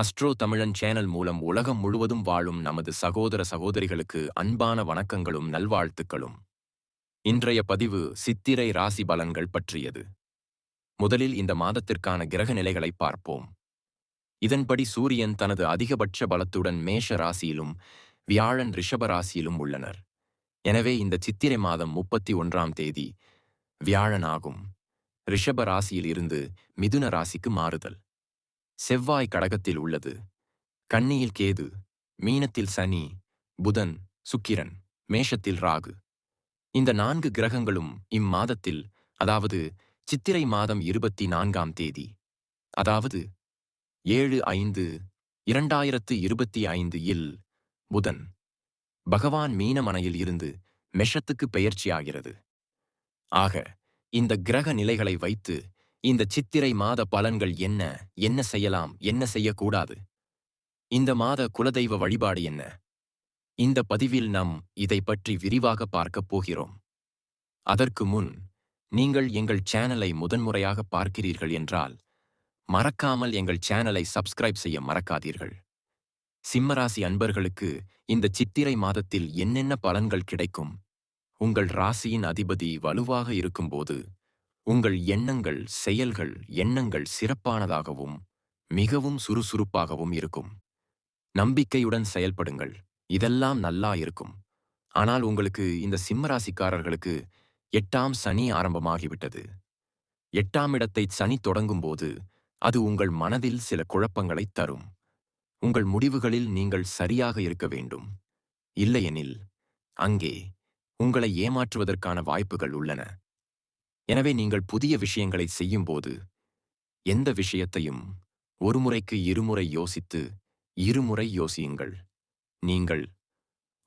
Astro தமிழன் channel மூலம் உலகம் முழுவதும் வாழும் நமது சகோதர சகோதரிகளுக்கு அன்பான வணக்கங்களும் நல்வாழ்த்துக்களும். இன்றைய பதிவு சித்திரை ராசி பலன்கள் பற்றியது. முதலில் இந்த மாதத்திற்கான கிரக நிலைகளை பார்ப்போம். இதன்படி சூரியன் தனது அதிகபட்ச பலத்துடன் மேஷ ராசியிலும் வியாழன் ரிஷப ராசியிலும் உள்ளனர். எனவே இந்த சித்திரை மாதம் முப்பத்தி ஒன்றாம் தேதி வியாழன் ஆகும் ரிஷப ராசியில் இருந்து மிதுன ராசிக்கு மாறுதல். செவ்வாய் கடகத்தில் உள்ளது. கண்ணியில் கேது மீனத்தில் சனி புதன் சுக்கிரன் மேஷத்தில் ராகு. இந்த நான்கு கிரகங்களும் இம்மாதத்தில் அதாவது சித்திரை மாதம் இருபத்தி நான்காம் தேதி அதாவது ஏழு ஐந்து இரண்டாயிரத்து இருபத்தி ஐந்து இல் புதன் பகவான் மீனமனையில் இருந்து மெஷத்துக்கு பெயர்ச்சியாகிறது. ஆக இந்த கிரக நிலைகளை வைத்து இந்த சித்திரை மாத பலன்கள் என்ன? என்ன செய்யலாம்? என்ன செய்யக்கூடாது? இந்த மாத குலதெய்வ வழிபாடு என்ன? இந்த பதிவில் நாம் இதை பற்றி விரிவாக பார்க்கப் போகிறோம். அதற்கு முன் நீங்கள் எங்கள் சேனலை முதன்முறையாக பார்க்கிறீர்கள் என்றால் மறக்காமல் எங்கள் சேனலை சப்ஸ்கிரைப் செய்ய மறக்காதீர்கள். சிம்மராசி அன்பர்களுக்கு இந்த சித்திரை மாதத்தில் என்னென்ன பலன்கள் கிடைக்கும்? உங்கள் ராசியின் அதிபதி வலுவாக இருக்கும்போது உங்கள் எண்ணங்கள் செயல்கள் எண்ணங்கள் சிறப்பானதாகவும் மிகவும் சுறுசுறுப்பாகவும் இருக்கும். நம்பிக்கையுடன் செயல்படுங்கள். இதெல்லாம் நல்லா இருக்கும். ஆனால் உங்களுக்கு இந்த சிம்மராசிக்காரர்களுக்கு எட்டாம் சனி ஆரம்பமாகிவிட்டது. எட்டாம் இடத்தை சனி தொடங்கும்போது அது உங்கள் மனதில் சில குழப்பங்களைத் தரும். உங்கள் முடிவுகளில் நீங்கள் சரியாக இருக்க வேண்டும். இல்லையெனில் அங்கே உங்களை ஏமாற்றுவதற்கான வாய்ப்புகள் உள்ளன. எனவே நீங்கள் புதிய விஷயங்களை செய்யும்போது எந்த விஷயத்தையும் ஒரு முறைக்கு இருமுறை யோசித்து இருமுறை யோசியுங்கள். நீங்கள்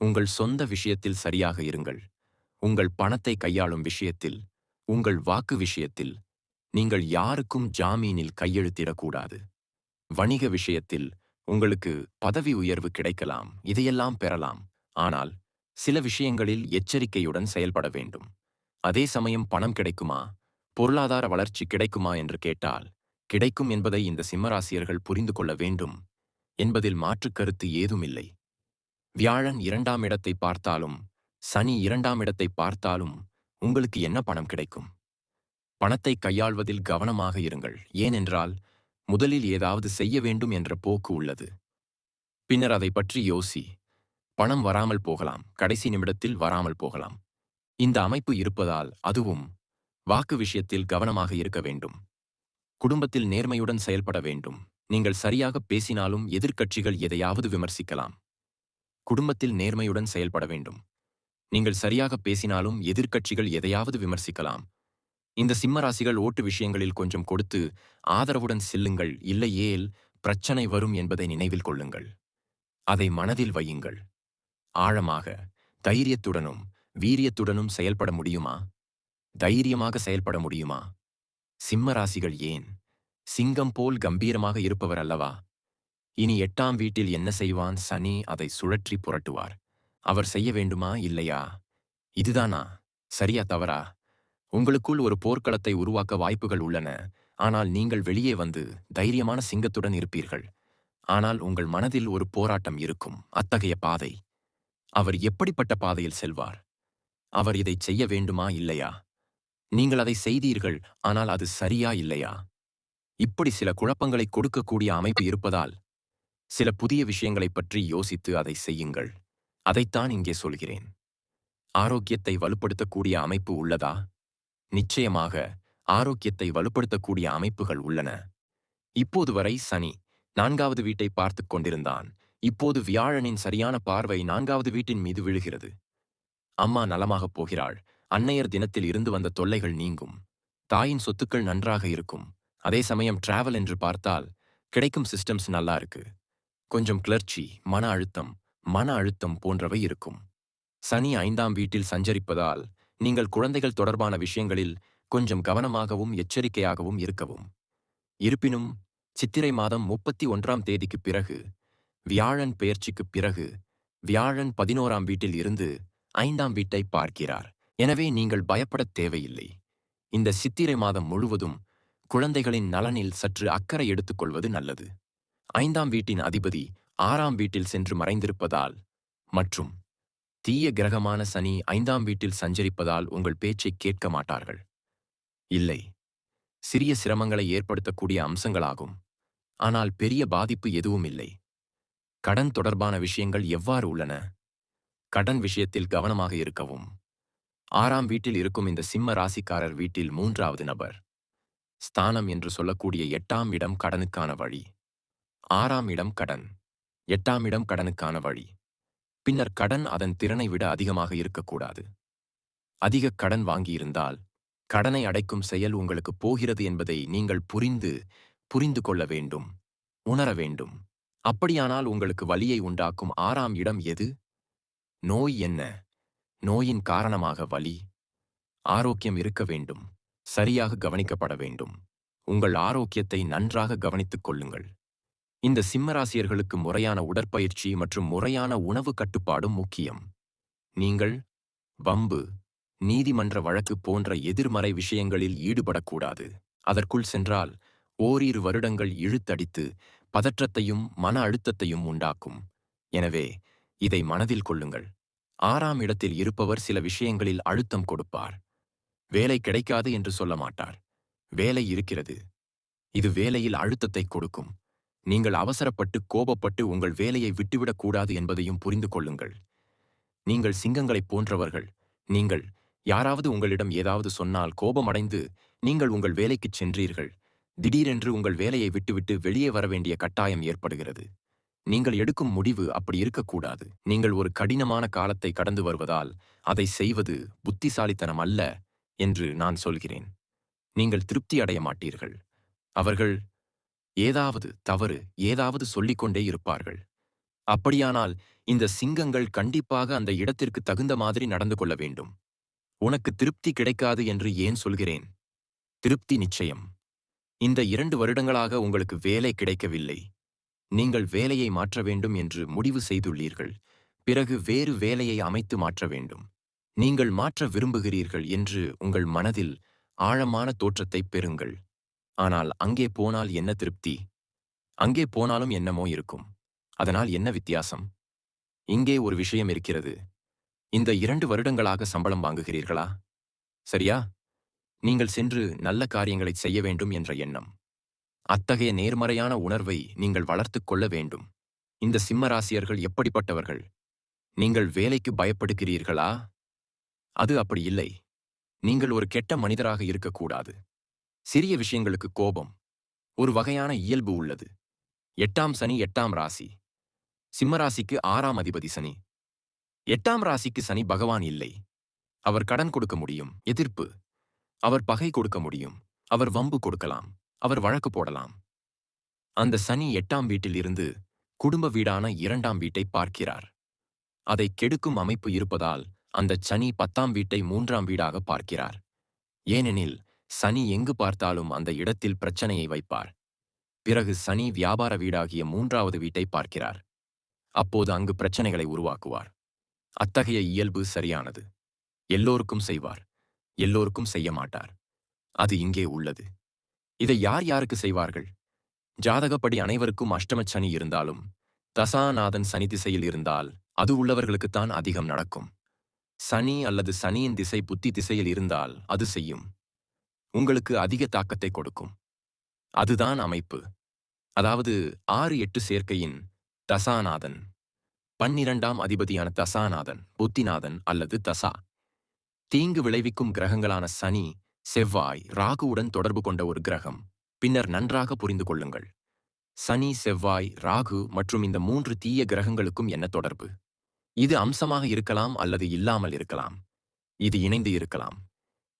உங்கள் சொந்த விஷயத்தில் சரியாக இருங்கள். உங்கள் பணத்தை கையாளும் விஷயத்தில் உங்கள் வாக்கு விஷயத்தில் நீங்கள் யாருக்கும் ஜாமீனில் கையெழுத்திடக்கூடாது. வணிக விஷயத்தில் உங்களுக்கு பதவி உயர்வு கிடைக்கலாம் இதையெல்லாம் பெறலாம். ஆனால் சில விஷயங்களில் எச்சரிக்கையுடன் செயல்பட வேண்டும். அதே சமயம் பணம் கிடைக்குமா? பொருளாதார வளர்ச்சி கிடைக்குமா என்று கேட்டால் கிடைக்கும் என்பதை இந்த சிம்மராசியர்கள் புரிந்து கொள்ள வேண்டும். என்பதில் மாற்றுக் கருத்து ஏதுமில்லை. வியாழன் இரண்டாம் இடத்தை பார்த்தாலும் சனி இரண்டாம் இடத்தை பார்த்தாலும் உங்களுக்கு என்ன பணம் கிடைக்கும்? பணத்தை கையாள்வதில் கவனமாக இருங்கள். ஏனென்றால் முதலில் ஏதாவது செய்ய வேண்டும் என்ற போக்கு உள்ளது. பின்னர் அதை பற்றி யோசி. பணம் வராமல் போகலாம். கடைசி நிமிடத்தில் வராமல் போகலாம். இந்த அமைப்பு இருப்பதால் அதுவும் வாக்கு விஷயத்தில் கவனமாக இருக்க வேண்டும். குடும்பத்தில் நேர்மையுடன் செயல்பட வேண்டும். நீங்கள் சரியாக பேசினாலும் எதிர்க்கட்சிகள் எதையாவது விமர்சிக்கலாம். குடும்பத்தில் நேர்மையுடன் செயல்பட வேண்டும். நீங்கள் சரியாக பேசினாலும் எதிர்க்கட்சிகள் எதையாவது விமர்சிக்கலாம். இந்த சிம்மராசிகள் ஓட்டு விஷயங்களில் கொஞ்சம் கொடுத்து ஆதரவுடன் செல்லுங்கள் இல்லையேல் பிரச்சனை வரும் என்பதை நினைவில் கொள்ளுங்கள். அதை மனதில் வையுங்கள். ஆழமாக தைரியத்துடனும் வீரியத்துடனும் செயல்பட முடியுமா? தைரியமாக செயல்பட முடியுமா? சிம்ம ராசிகள் ஏன்? சிங்கம் போல் கம்பீரமாக இருப்பவர் அல்லவா? இனி எட்டாம் வீட்டில் என்ன செய்வான்? சனி அதை சுழற்றி புரட்டுவார். அவர் செய்ய வேண்டுமா? இல்லையா? இதுதானா? சரியா தவறா? உங்களுக்குள் ஒரு போர்க்களத்தை உருவாக்க வாய்ப்புகள் உள்ளன. ஆனால் நீங்கள் வெளியே வந்து தைரியமான சிங்கத்துடன் இருப்பீர்கள். ஆனால் உங்கள் மனதில் ஒரு போராட்டம் இருக்கும். அத்தகைய பாதை. அவர் எப்படிப்பட்ட பாதையில் செல்வார்? அவர் இதைச் செய்ய வேண்டுமா இல்லையா? நீங்கள் அதை செய்தீர்கள் ஆனால் அது சரியா இல்லையா? இப்படி சில குழப்பங்களை கொடுக்கக்கூடிய அமைப்பு இருப்பதால் சில புதிய விஷயங்களைப் பற்றி யோசித்து அதை செய்யுங்கள். அதைத்தான் இங்கே சொல்கிறேன். ஆரோக்கியத்தை வலுப்படுத்தக்கூடிய அமைப்பு உள்ளதா? நிச்சயமாக ஆரோக்கியத்தை வலுப்படுத்தக்கூடிய அமைப்புகள் உள்ளன. இப்போது வரை சனி நான்காவது வீட்டை பார்த்துக் கொண்டிருந்தான். இப்போது வியாழனின் சரியான பார்வை நான்காவது வீட்டின் மீது விழுகிறது. அம்மா நலமாகப் போகிறாள். அன்னையர் தினத்தில் இருந்து வந்த தொல்லைகள் நீங்கும். தாயின் சொத்துக்கள் நன்றாக இருக்கும். அதே சமயம் டிராவல் என்று பார்த்தால் கிடைக்கும் சிஸ்டம்ஸ் நல்லா இருக்கு. கொஞ்சம் கிளர்ச்சி மன அழுத்தம் மன அழுத்தம் போன்றவை இருக்கும். சனி ஐந்தாம் வீட்டில் சஞ்சரிப்பதால் நீங்கள் குழந்தைகள் தொடர்பான விஷயங்களில் கொஞ்சம் கவனமாகவும் எச்சரிக்கையாகவும் இருக்கவும். இருப்பினும் சித்திரை மாதம் முப்பத்தி ஒன்றாம் தேதிக்குப் பிறகு வியாழன் பெயர்ச்சிக்குப் பிறகு வியாழன் பதினோராம் வீட்டில் இருந்து ஐந்தாம் வீட்டை பார்க்கிறார். எனவே நீங்கள் பயப்படத் தேவையில்லை. இந்த சித்திரை மாதம் முழுவதும் குழந்தைகளின் நலனில் சற்று அக்கறை எடுத்துக்கொள்வது நல்லது. ஐந்தாம் வீட்டின் அதிபதி ஆறாம் வீட்டில் சென்று மறைந்திருப்பதால் மற்றும் தீய கிரகமான சனி ஐந்தாம் வீட்டில் சஞ்சரிப்பதால் உங்கள் பேச்சை கேட்க மாட்டார்கள். இல்லை சிறிய சிரமங்களை ஏற்படுத்தக்கூடிய அம்சங்களாகும். ஆனால் பெரிய பாதிப்பு எதுவும் இல்லை கடன் தொடர்பான விஷயங்கள் எவ்வாறு உள்ளன? கடன் விஷயத்தில் கவனமாக இருக்கவும். ஆறாம் வீட்டில் இருக்கும் இந்த சிம்ம ராசிக்காரர் வீட்டில் மூன்றாவது நபர். ஸ்தானம் என்று சொல்லக்கூடிய எட்டாம் இடம் கடனுக்கான வழி. ஆறாம் இடம் கடன். எட்டாம் இடம் கடனுக்கான வழி. பின்னர் கடன் அதன் திறனை விட அதிகமாக இருக்கக்கூடாது. அதிக கடன் வாங்கியிருந்தால் கடனை அடைக்கும் செயல் உங்களுக்கு போகிறது என்பதை நீங்கள் புரிந்து புரிந்து கொள்ள வேண்டும் உணர வேண்டும். அப்படியானால் உங்களுக்கு வலியை உண்டாக்கும் ஆறாம் இடம் எது? நோய் என்ன? நோயின் காரணமாக வலி? ஆரோக்கியம் இருக்க வேண்டும். சரியாக கவனிக்கப்பட வேண்டும். உங்கள் ஆரோக்கியத்தை நன்றாக கவனித்துக் கொள்ளுங்கள். இந்த சிம்மராசியர்களுக்கு முறையான உடற்பயிற்சி மற்றும் முறையான உணவு கட்டுப்பாடும் முக்கியம். நீங்கள் வம்பு நீதிமன்ற வழக்கு போன்ற எதிர்மறை விஷயங்களில் ஈடுபடக்கூடாது. அதற்குள் சென்றால் ஓரிரு வருடங்கள் இழுத்தடித்து பதற்றத்தையும் மன அழுத்தத்தையும் உண்டாக்கும். எனவே இதை மனதில் கொள்ளுங்கள். ஆறாம் இடத்தில் இருப்பவர் சில விஷயங்களில் அழுத்தம் கொடுப்பார். வேலை கிடைக்காது என்று சொல்ல மாட்டார். வேலை இருக்கிறது. இது வேலையில் அழுத்தத்தை கொடுக்கும். நீங்கள் அவசரப்பட்டு கோபப்பட்டு உங்கள் வேலையை விட்டுவிடக்கூடாது என்பதையும் புரிந்து கொள்ளுங்கள். நீங்கள் சிங்கங்களைப் போன்றவர்கள். நீங்கள் யாராவது உங்களிடம் ஏதாவது சொன்னால் கோபமடைந்து நீங்கள் உங்கள் வேலைக்குச் சென்றீர்கள். திடீரென்று உங்கள் வேலையை விட்டுவிட்டு வெளியே வர வேண்டிய கட்டாயம் ஏற்படுகிறது. நீங்கள் எடுக்கும் முடிவு அப்படி இருக்கக்கூடாது. நீங்கள் ஒரு கடினமான காலத்தை கடந்து வருவதால் அதை செய்வது புத்திசாலித்தனம் அல்ல என்று நான் சொல்கிறேன். நீங்கள் திருப்தி அடைய மாட்டீர்கள். அவர்கள் ஏதாவது தவறு ஏதாவது சொல்லிக்கொண்டே இருப்பார்கள். அப்படியானால் இந்த சிங்கங்கள் கண்டிப்பாக அந்த இடத்திற்கு தகுந்த மாதிரி நடந்து கொள்ள வேண்டும். உனக்கு திருப்தி கிடைக்காது என்று ஏன் சொல்கிறேன்? திருப்தி நிச்சயம். இந்த இரண்டு வருடங்களாக உங்களுக்கு வேலை கிடைக்கவில்லை. நீங்கள் வேலையை மாற்ற வேண்டும் என்று முடிவு செய்துள்ளீர்கள். பிறகு வேறு வேலையை அமைத்து மாற்ற வேண்டும். நீங்கள் மாற்ற விரும்புகிறீர்கள் என்று உங்கள் மனதில் ஆழமான தோற்றத்தை பெறுங்கள். ஆனால் அங்கே போனால் என்ன திருப்தி? அங்கே போனாலும் என்னமோ இருக்கும். அதனால் என்ன வித்தியாசம்? இங்கே ஒரு விஷயம் இருக்கிறது. இந்த இரண்டு வருடங்களாக சம்பளம் வாங்குகிறீர்களா? சரியா? நீங்கள் சென்று நல்ல காரியங்களை செய்ய வேண்டும் என்ற எண்ணம். அத்தகைய நேர்மறையான உணர்வை நீங்கள் வளர்த்துக் கொள்ள வேண்டும். இந்த சிம்மராசியர்கள் எப்படிப்பட்டவர்கள்? நீங்கள் வேலைக்கு பயப்படுகிறீர்களா? அது அப்படி இல்லை. நீங்கள் ஒரு கெட்ட மனிதராக இருக்கக்கூடாது. சிறிய விஷயங்களுக்கு கோபம். ஒரு வகையான இயல்பு உள்ளது. எட்டாம் சனி எட்டாம் ராசி. சிம்மராசிக்கு ஆறாம் அதிபதி சனி. எட்டாம் ராசிக்கு சனி பகவான் இல்லை. அவர் கடன் கொடுக்க முடியும். எதிர்ப்பு. அவர் பகை கொடுக்க முடியும். அவர் வம்பு கொடுக்கலாம். அவர் வழக்கு போடலாம். அந்த சனி எட்டாம் வீட்டில் இருந்து குடும்ப வீடான இரண்டாம் வீட்டை பார்க்கிறார். அதை கெடுக்கும் அமைப்பு இருப்பதால் அந்த சனி பத்தாம் வீட்டை மூன்றாம் வீடாக பார்க்கிறார். ஏனெனில் சனி எங்கு பார்த்தாலும் அந்த இடத்தில் பிரச்சனையை வைப்பார். பிறகு சனி வியாபார வீடாகிய மூன்றாவது வீட்டை பார்க்கிறார். அப்போது அங்கு பிரச்சனைகளை உருவாக்குவார். அத்தகைய இயல்பு சரியானது. எல்லோருக்கும் செய்வார். எல்லோருக்கும் செய்ய மாட்டார். அது இங்கே உள்ளது. இதை யார் யாருக்கு செய்வார்கள்? ஜாதகப்படி அனைவருக்கும் அஷ்டமச் சனி இருந்தாலும் தசாநாதன் சனி திசையில் இருந்தால் அது உள்ளவர்களுக்குத்தான் அதிகம் நடக்கும். சனி அல்லது சனியின் திசை புத்தி திசையில் இருந்தால் அது செய்யும். உங்களுக்கு அதிக தாக்கத்தை கொடுக்கும். அதுதான் அமைப்பு. அதாவது ஆறு எட்டு சேர்க்கையின் தசாநாதன் பன்னிரண்டாம் அதிபதியான தசாநாதன் புத்திநாதன் அல்லது தசா. தீங்கு விளைவிக்கும் கிரகங்களான சனி செவ்வாய் ராகுவுடன் தொடர்பு கொண்ட ஒரு கிரகம். பின்னர் நன்றாக புரிந்து கொள்ளுங்கள். சனி செவ்வாய் ராகு மற்றும் இந்த மூன்று தீய கிரகங்களுக்கும் என்ன தொடர்பு? இது அம்சமாக இருக்கலாம் அல்லது இல்லாமல் இருக்கலாம். இது இணைந்து இருக்கலாம்.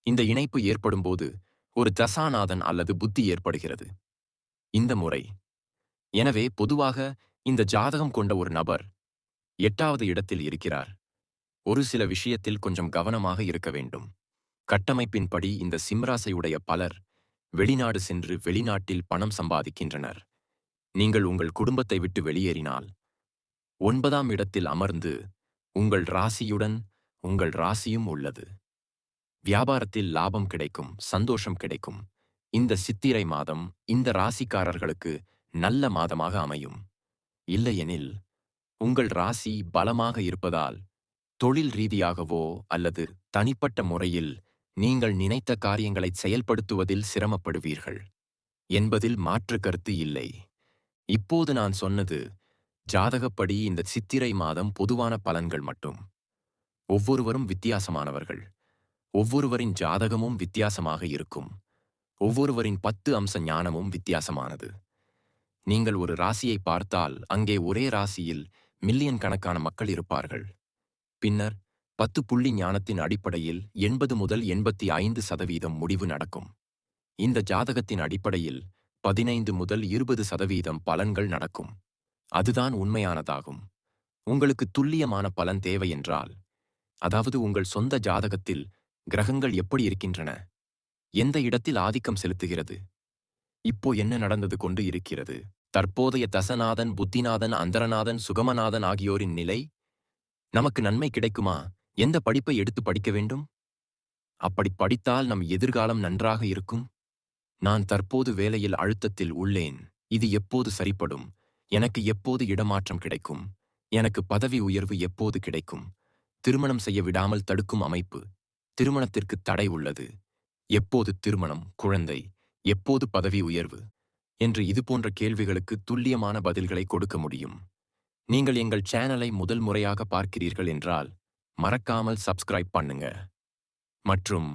இந்த இணைப்பு ஏற்படும்போது ஒரு தசாநாதன் அல்லது புத்தி ஏற்படுகிறது. இந்த முறை. எனவே பொதுவாக இந்த ஜாதகம் கொண்ட ஒரு நபர் எட்டாவது இடத்தில் இருக்கிறார். ஒரு சில விஷயத்தில் கொஞ்சம் கவனமாக இருக்க வேண்டும். கட்டமைப்பின்படி இந்த சிம்ராசையுடைய பலர் வெளிநாடு சென்று வெளிநாட்டில் பணம் சம்பாதிக்கின்றனர். நீங்கள் உங்கள் குடும்பத்தை விட்டு வெளியேறினால் ஒன்பதாம் இடத்தில் அமர்ந்து உங்கள் ராசியுடன் உங்கள் ராசியும் உள்ளது. வியாபாரத்தில் லாபம் கிடைக்கும் சந்தோஷம் கிடைக்கும். இந்த சித்திரை மாதம் இந்த ராசிக்காரர்களுக்கு நல்ல மாதமாக அமையும். இல்லையெனில் உங்கள் ராசி பலமாக இருப்பதால் தொழில் ரீதியாகவோ அல்லது தனிப்பட்ட முறையில் நீங்கள் நினைத்த காரியங்களை செயல்படுத்துவதில் சிரமப்படுவீர்கள் என்பதில் மாற்று கருத்து இல்லை. இப்போது நான் சொன்னது ஜாதகப்படி இந்த சித்திரை மாதம் பொதுவான பலன்கள் மட்டும். ஒவ்வொருவரும் வித்தியாசமானவர்கள். ஒவ்வொருவரின் ஜாதகமும் வித்தியாசமாக இருக்கும். ஒவ்வொருவரின் பத்து அம்ச ஞானமும் வித்தியாசமானது. நீங்கள் ஒரு ராசியை பார்த்தால் அங்கே ஒரே ராசியில் மில்லியன் கணக்கான மக்கள் இருப்பார்கள். பின்னர் பத்து புள்ளி ஞானத்தின் அடிப்படையில் எண்பது முதல் எண்பத்தி ஐந்து சதவீதம் முடிவு நடக்கும். இந்த ஜாதகத்தின் அடிப்படையில் பதினைந்து முதல் இருபது சதவீதம் பலன்கள் நடக்கும். அதுதான் உண்மையானதாகும். உங்களுக்கு துல்லியமான பலன் தேவை என்றால் அதாவது உங்கள் சொந்த ஜாதகத்தில் கிரகங்கள் எப்படி இருக்கின்றன? எந்த இடத்தில் ஆதிக்கம் செலுத்துகிறது? இப்போ என்ன நடந்தது கொண்டு இருக்கிறது? தற்போதைய தசநாதன் புத்திநாதன் அந்தரநாதன் சுகமநாதன் ஆகியோரின் நிலை நமக்கு நன்மை கிடைக்குமா? எந்த படிப்பை எடுத்து படிக்க வேண்டும்? அப்படி படித்தால் நம் எதிர்காலம் நன்றாக இருக்கும். நான் தற்போது வேலையில் அழுத்தத்தில் உள்ளேன். இது எப்போது சரிப்படும்? எனக்கு எப்போது இடமாற்றம் கிடைக்கும்? எனக்கு பதவி உயர்வு எப்போது கிடைக்கும்? திருமணம் செய்ய விடாமல் தடுக்கும் அமைப்பு. திருமணத்திற்கு தடை உள்ளது. எப்போது திருமணம் குழந்தை? எப்போது பதவி உயர்வு? என்று இதுபோன்ற கேள்விகளுக்கு துல்லியமான பதில்களை கொடுக்க முடியும். நீங்கள் எங்கள் சேனலை முதல் முறையாக பார்க்கிறீர்கள் என்றால் மறக்காமல் சப்ஸ்கிரைப் பண்ணுங்க. மற்றும்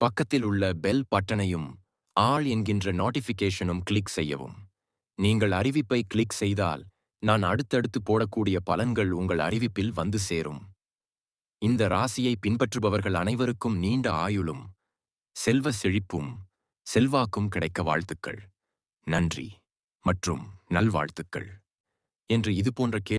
பக்கத்தில் உள்ள பெல் பட்டனையும் ஆள் என்கின்ற நோட்டிஃபிகேஷனும் கிளிக் செய்யவும். நீங்கள் அறிவிப்பை கிளிக் செய்தால் நான் அடுத்தடுத்து போடக்கூடிய பலன்கள் உங்கள் அறிவிப்பில் வந்து சேரும். இந்த ராசியை பின்பற்றுபவர்கள் அனைவருக்கும் நீண்ட ஆயுளும் செல்வ செழிப்பும் செல்வாக்கும் கிடைக்க வாழ்த்துக்கள். நன்றி மற்றும் நல்வாழ்த்துக்கள். என்று இதுபோன்ற கே